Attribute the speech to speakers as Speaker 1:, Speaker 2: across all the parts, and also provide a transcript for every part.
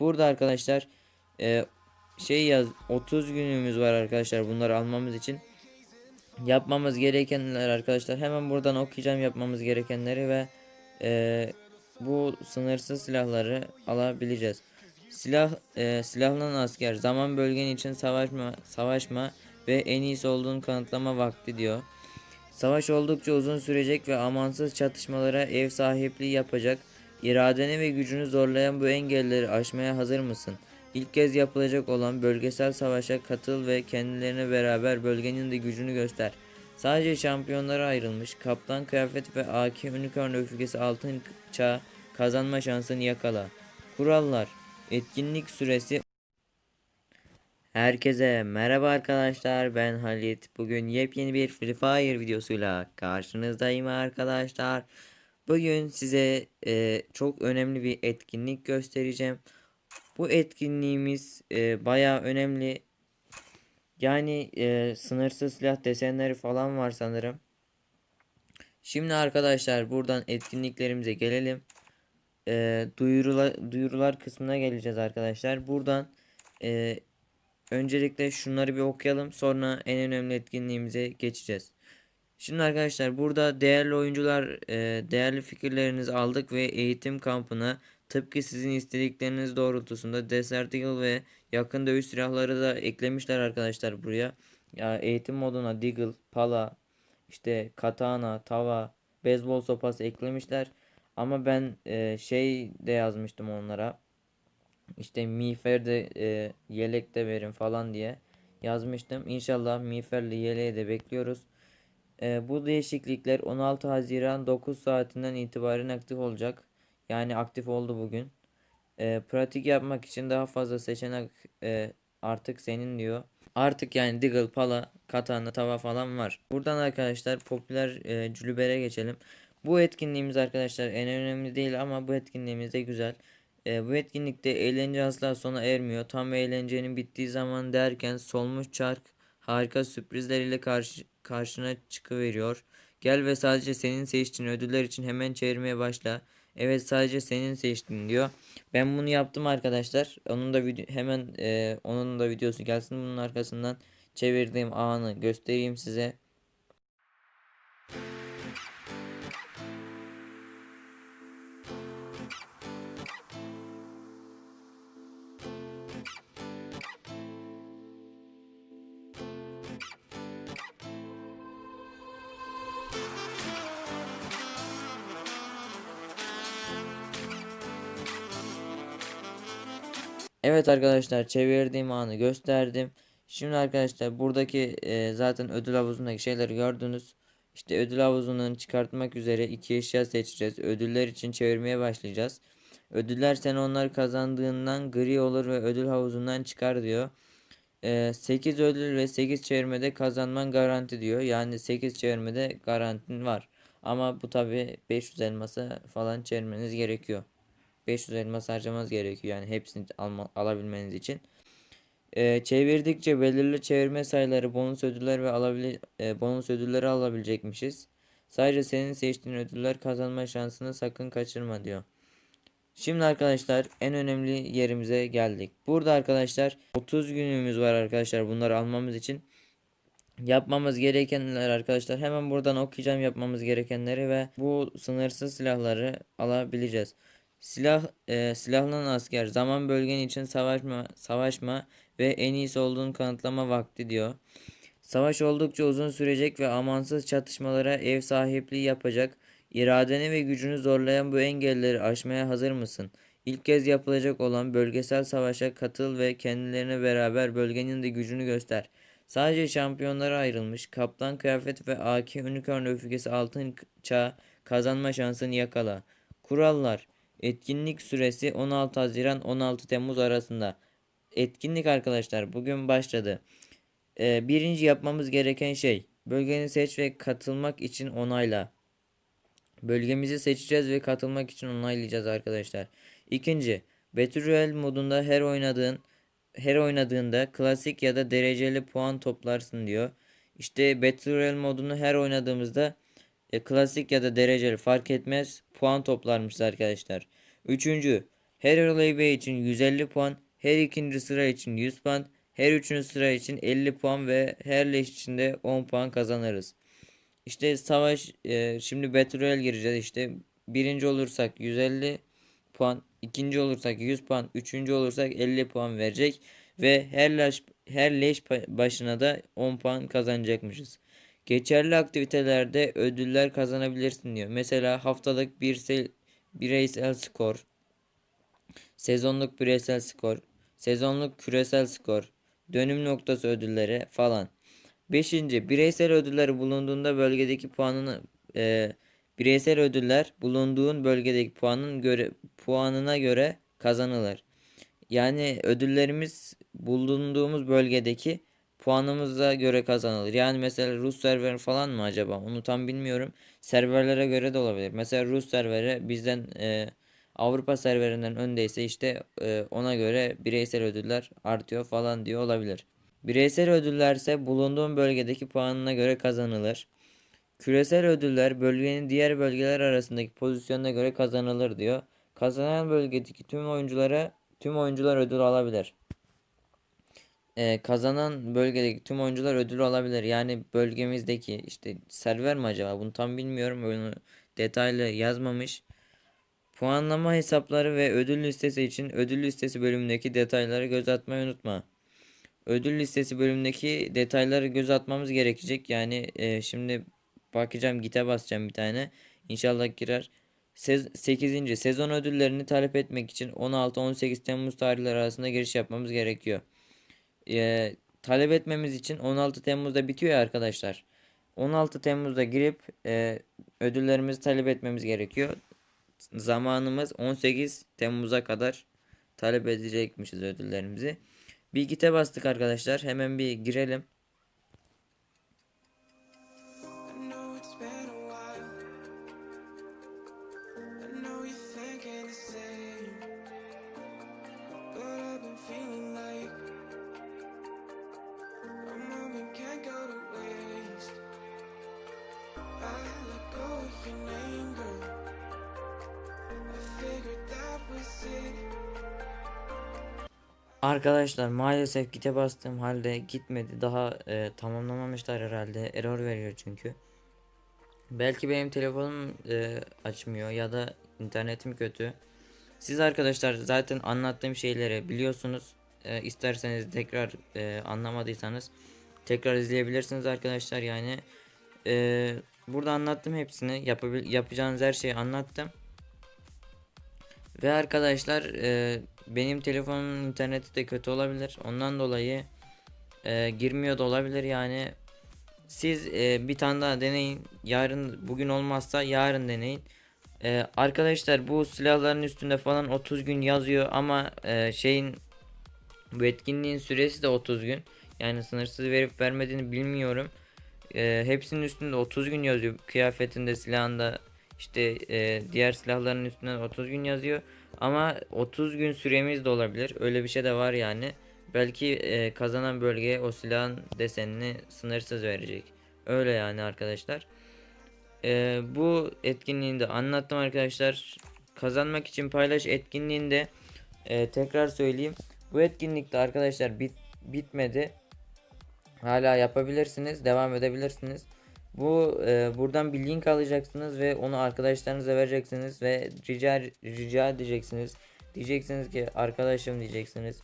Speaker 1: Burada arkadaşlar e, şey yaz 30 günümüz var arkadaşlar bunları almamız için. Yapmamız gerekenler arkadaşlar hemen buradan okuyacağım yapmamız gerekenleri ve e, bu sınırsız silahları alabileceğiz. Silah e, silahlanan asker zaman bölgen için savaşma savaşma ve en iyisi olduğunu kanıtlama vakti diyor. Savaş oldukça uzun sürecek ve amansız çatışmalara ev sahipliği yapacak. İradeni ve gücünü zorlayan bu engelleri aşmaya hazır mısın? İlk kez yapılacak olan bölgesel savaşa katıl ve kendilerine beraber bölgenin de gücünü göster. Sadece şampiyonlara ayrılmış kaplan kıyafeti ve AK Unicorn öfkesi altın çağ kazanma şansını yakala. Kurallar Etkinlik süresi Herkese merhaba arkadaşlar ben Halit. Bugün yepyeni bir Free Fire videosuyla karşınızdayım arkadaşlar. Bugün size e, çok önemli bir etkinlik göstereceğim. Bu etkinliğimiz e, bayağı önemli. Yani e, sınırsız silah desenleri falan var sanırım. Şimdi arkadaşlar buradan etkinliklerimize gelelim. E, duyurular, duyurular kısmına geleceğiz arkadaşlar. Buradan e, Öncelikle şunları bir okuyalım sonra en önemli etkinliğimize geçeceğiz. Şimdi arkadaşlar burada değerli oyuncular e, değerli fikirlerinizi aldık ve eğitim kampına tıpkı sizin istedikleriniz doğrultusunda Desert Eagle ve yakın dövüş silahları da eklemişler arkadaşlar buraya. Ya eğitim moduna Deagle, Pala, işte Katana, Tava, Beyzbol sopası eklemişler. Ama ben e, şey de yazmıştım onlara işte miğferde e, yelek de verin falan diye yazmıştım. İnşallah miğferli yeleği de bekliyoruz. E, bu değişiklikler 16 Haziran 9 saatinden itibaren aktif olacak. Yani aktif oldu bugün. E, pratik yapmak için daha fazla seçenek e, artık senin diyor. Artık yani Deagle, Pala, Katana, Tava falan var. Buradan arkadaşlar popüler e, Cülüber'e geçelim. Bu etkinliğimiz arkadaşlar en önemli değil ama bu etkinliğimiz de güzel. E, bu etkinlikte eğlence asla sona ermiyor. Tam eğlencenin bittiği zaman derken solmuş çark harika sürprizleriyle karşı, karşına çıkıveriyor. Gel ve sadece senin seçtiğin ödüller için hemen çevirmeye başla. Evet sadece senin seçtiğin diyor. Ben bunu yaptım arkadaşlar. Onun da video hemen e, onun da videosu gelsin. Bunun arkasından çevirdiğim anı göstereyim size. Evet arkadaşlar çevirdiğim anı gösterdim. Şimdi arkadaşlar buradaki e, zaten ödül havuzundaki şeyleri gördünüz. İşte ödül havuzundan çıkartmak üzere iki eşya seçeceğiz. Ödüller için çevirmeye başlayacağız. Ödüller sen onları kazandığından gri olur ve ödül havuzundan çıkar diyor. E, 8 ödül ve 8 çevirmede kazanman garanti diyor. Yani 8 çevirmede garantin var. Ama bu tabi 500 elması falan çevirmeniz gerekiyor. 500 elmas harcamanız gerekiyor yani hepsini alma, alabilmeniz için. Ee, çevirdikçe belirli çevirme sayıları bonus ödüller ve alabile, e, bonus ödülleri alabilecekmişiz. Sadece senin seçtiğin ödüller kazanma şansını sakın kaçırma diyor. Şimdi arkadaşlar en önemli yerimize geldik. Burada arkadaşlar 30 günümüz var arkadaşlar bunları almamız için. Yapmamız gerekenler arkadaşlar hemen buradan okuyacağım yapmamız gerekenleri ve bu sınırsız silahları alabileceğiz. Silah e, silahlanan asker zaman bölgen için savaşma savaşma ve en iyisi olduğunu kanıtlama vakti diyor. Savaş oldukça uzun sürecek ve amansız çatışmalara ev sahipliği yapacak. İradeni ve gücünü zorlayan bu engelleri aşmaya hazır mısın? İlk kez yapılacak olan bölgesel savaşa katıl ve kendilerine beraber bölgenin de gücünü göster. Sadece şampiyonlara ayrılmış kaplan kıyafeti ve AK Unicorn öfkesi altın çağ kazanma şansını yakala. Kurallar Etkinlik süresi 16 Haziran 16 Temmuz arasında. Etkinlik arkadaşlar bugün başladı. Ee, birinci yapmamız gereken şey bölgeni seç ve katılmak için onayla. Bölgemizi seçeceğiz ve katılmak için onaylayacağız arkadaşlar. İkinci Battle modunda her oynadığın her oynadığında klasik ya da dereceli puan toplarsın diyor. İşte Battle modunu her oynadığımızda e, klasik ya da dereceli fark etmez puan toplarmışız arkadaşlar. Üçüncü Her olay B için 150 puan. Her ikinci sıra için 100 puan. Her üçüncü sıra için 50 puan ve her leş için de 10 puan kazanırız. İşte savaş e, şimdi Battle Royale gireceğiz işte. Birinci olursak 150 puan, ikinci olursak 100 puan, üçüncü olursak 50 puan verecek ve her leş, her leş başına da 10 puan kazanacakmışız. Geçerli aktivitelerde ödüller kazanabilirsin diyor. Mesela haftalık bireysel, bireysel skor, sezonluk bireysel skor, sezonluk küresel skor, dönüm noktası ödülleri falan. Beşinci, bireysel ödüller bulunduğunda bölgedeki puanını e, bireysel ödüller bulunduğun bölgedeki puanın göre puanına göre kazanılır. Yani ödüllerimiz bulunduğumuz bölgedeki puanımıza göre kazanılır. Yani mesela Rus server falan mı acaba? Onu tam bilmiyorum. Serverlere göre de olabilir. Mesela Rus serveri bizden e, Avrupa serverinden öndeyse işte e, ona göre bireysel ödüller artıyor falan diyor olabilir. Bireysel ödüller ise bulunduğun bölgedeki puanına göre kazanılır. Küresel ödüller bölgenin diğer bölgeler arasındaki pozisyonuna göre kazanılır diyor. Kazanan bölgedeki tüm oyunculara tüm oyuncular ödül alabilir. Ee, kazanan bölgedeki tüm oyuncular ödül alabilir. Yani bölgemizdeki işte server mi acaba? Bunu tam bilmiyorum. Onu detaylı yazmamış. Puanlama hesapları ve ödül listesi için ödül listesi bölümündeki detayları göz atmayı unutma. Ödül listesi bölümündeki detayları göz atmamız gerekecek. Yani e, şimdi bakacağım gite basacağım bir tane. İnşallah girer. 8. sezon ödüllerini talep etmek için 16-18 Temmuz tarihleri arasında giriş yapmamız gerekiyor. E, talep etmemiz için 16 Temmuz'da bitiyor ya arkadaşlar. 16 Temmuz'da girip e, ödüllerimizi talep etmemiz gerekiyor. Zamanımız 18 Temmuz'a kadar talep edecekmişiz ödüllerimizi. Bir gite bastık arkadaşlar. Hemen bir girelim. Arkadaşlar maalesef gite bastığım halde gitmedi. Daha e, tamamlamamışlar herhalde. Error veriyor çünkü. Belki benim telefonum e, açmıyor ya da internetim kötü. Siz arkadaşlar zaten anlattığım şeyleri biliyorsunuz. E, isterseniz tekrar e, anlamadıysanız tekrar izleyebilirsiniz arkadaşlar. Yani e, burada anlattım hepsini. Yapabil yapacağınız her şeyi anlattım. Ve arkadaşlar e, benim telefonumun interneti de kötü olabilir. Ondan dolayı e, girmiyor da olabilir yani. Siz e, bir tane daha deneyin. Yarın bugün olmazsa yarın deneyin. E, arkadaşlar bu silahların üstünde falan 30 gün yazıyor ama e, şeyin bu etkinliğin süresi de 30 gün. Yani sınırsız verip vermediğini bilmiyorum. E, hepsinin üstünde 30 gün yazıyor. Kıyafetinde, silahında işte e, diğer silahların üstünde 30 gün yazıyor. Ama 30 gün süremiz de olabilir. Öyle bir şey de var yani. Belki e, kazanan bölgeye o silahın desenini sınırsız verecek. Öyle yani arkadaşlar. E, bu etkinliğini de anlattım arkadaşlar. Kazanmak için paylaş etkinliğinde e, tekrar söyleyeyim. Bu etkinlikte arkadaşlar bit, bitmedi. Hala yapabilirsiniz. Devam edebilirsiniz. Bu e, buradan bir link alacaksınız ve onu arkadaşlarınıza vereceksiniz ve rica rica edeceksiniz. Diyeceksiniz ki arkadaşım diyeceksiniz.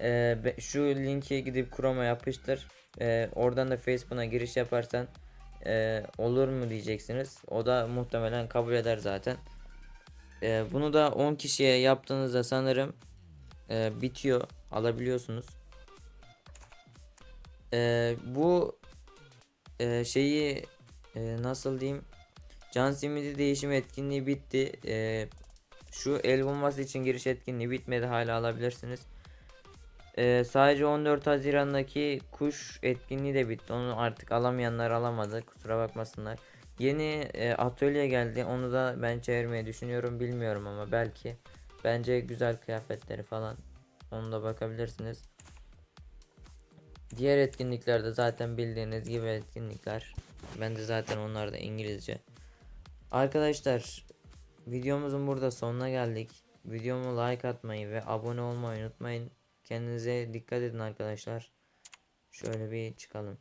Speaker 1: E, şu linki gidip Chrome'a yapıştır. E, oradan da Facebook'a giriş yaparsan e, olur mu diyeceksiniz. O da muhtemelen kabul eder zaten. E, bunu da 10 kişiye yaptığınızda sanırım e, bitiyor. Alabiliyorsunuz. E, bu e, şeyi e, nasıl diyeyim? Can simidi değişim etkinliği bitti. E, şu el bombası için giriş etkinliği bitmedi hala alabilirsiniz. E, sadece 14 Haziran'daki kuş etkinliği de bitti. Onu artık alamayanlar alamadı kusura bakmasınlar. Yeni e, atölye geldi. Onu da ben çevirmeyi düşünüyorum bilmiyorum ama belki. Bence güzel kıyafetleri falan. Onu da bakabilirsiniz Diğer etkinliklerde zaten bildiğiniz gibi etkinlikler. Ben de zaten onlar da İngilizce. Arkadaşlar videomuzun burada sonuna geldik. videomu like atmayı ve abone olmayı unutmayın. Kendinize dikkat edin arkadaşlar. Şöyle bir çıkalım.